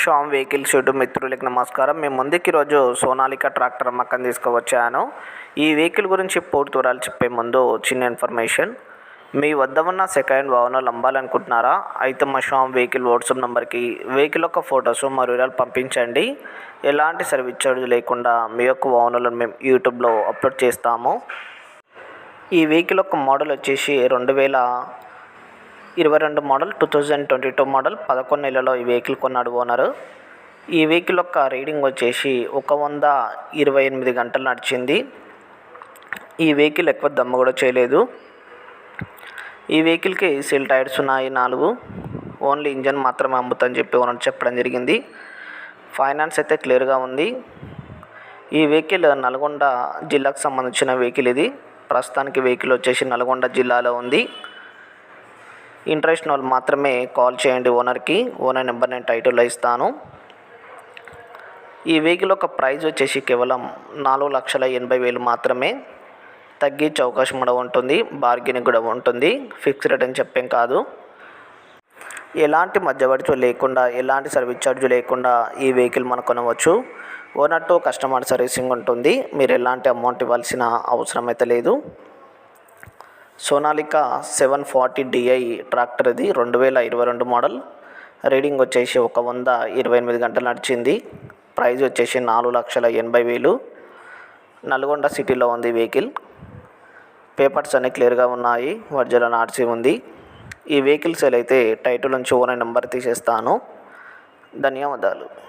Sam vehicle shoot మిత్రులకి నమస్కారం. మేము ముందుకి ఈరోజు సోనాలిక ట్రాక్టర్ అమ్మకం తీసుకువచ్చాను. ఈ వెహికల్ గురించి పూర్తి వివరాలు చెప్పే ముందు చిన్న ఇన్ఫర్మేషన్. మీ వద్ద ఉన్న సెకండ్ వాహనాలు అమ్మాలనుకుంటున్నారా అయితే మా షామ్ వెహికల్ వాట్సాప్ నెంబర్కి వెహికల్ యొక్క ఫొటోస్ మరియు వివరాలు పంపించండి. ఎలాంటి సర్వీస్ ఛార్జ్ లేకుండా మీ యొక్క వాహనాలను మేము యూట్యూబ్లో అప్లోడ్ చేస్తాము. ఈ వెహికల్ యొక్క మోడల్ వచ్చేసి రెండు వేల ఇరవై రెండు model two thousand twenty two model పదకొండు నెలలో ఈ వెహికల్ కొన్నాడు ఓనరు. ఈ వెహికల్ యొక్క రీడింగ్ వచ్చేసి ఒక వంద ఇరవై ఎనిమిది గంటలు నడిచింది. ఈ వెహికల్ ఎక్కువ దమ్ము కూడా చేయలేదు. ఈ వెహికల్కి సీల్ టైర్స్ ఉన్నాయి నాలుగు. ఓన్లీ ఇంజన్ మాత్రమే అమ్ముతని చెప్పి ఓనర్ చెప్పడం జరిగింది. ఫైనాన్స్ అయితే క్లియర్గా ఉంది. ఈ వెహికల్ నల్గొండ జిల్లాకు సంబంధించిన వెహికల్ ఇది. ప్రస్తుతానికి వెహికల్ వచ్చేసి నల్గొండ జిల్లాలో ఉంది. ఇంట్రెస్ట్ వాళ్ళు మాత్రమే కాల్ చేయండి ఓనర్కి. ఓనర్ నెంబర్ నేను టైటిల్లో ఇస్తాను. ఈ వెహికల్ యొక్క ప్రైజ్ వచ్చేసి కేవలం నాలుగు లక్షల ఎనభై వేలు మాత్రమే. తగ్గించే అవకాశం కూడా ఉంటుంది. బార్గెనింగ్ కూడా ఉంటుంది. ఫిక్స్ రేట్ అని చెప్పేం కాదు. ఎలాంటి మధ్యవర్తి లేకుండా ఎలాంటి సర్వీస్ ఛార్జ్ లేకుండా ఈ వెహికల్ మనం కొనవచ్చు. ఓనర్ టు కస్టమర్ సర్వీసింగ్ ఉంటుంది. మీరు ఎలాంటి అమౌంట్ ఇవ్వాల్సిన అవసరం అయితే లేదు. Sonalika seven forty DI tractor ఇది రెండు వేల ఇరవై రెండు మోడల్. రీడింగ్ వచ్చేసి ఒక వంద ఇరవై ఎనిమిది గంటలు నడిచింది. ప్రైజ్ వచ్చేసి నాలుగు లక్షల ఎనభై వేలు. నల్గొండ సిటీలో ఉంది వెహికల్. పేపర్స్ అన్నీ క్లియర్గా ఉన్నాయి. వర్జలన్ ఆర్సీ ఉంది. ఈ వెహికల్ సేల్ అయితే టైటిల్ నుంచి ఓనర్ నెంబర్ తీసేస్తాను. ధన్యవాదాలు.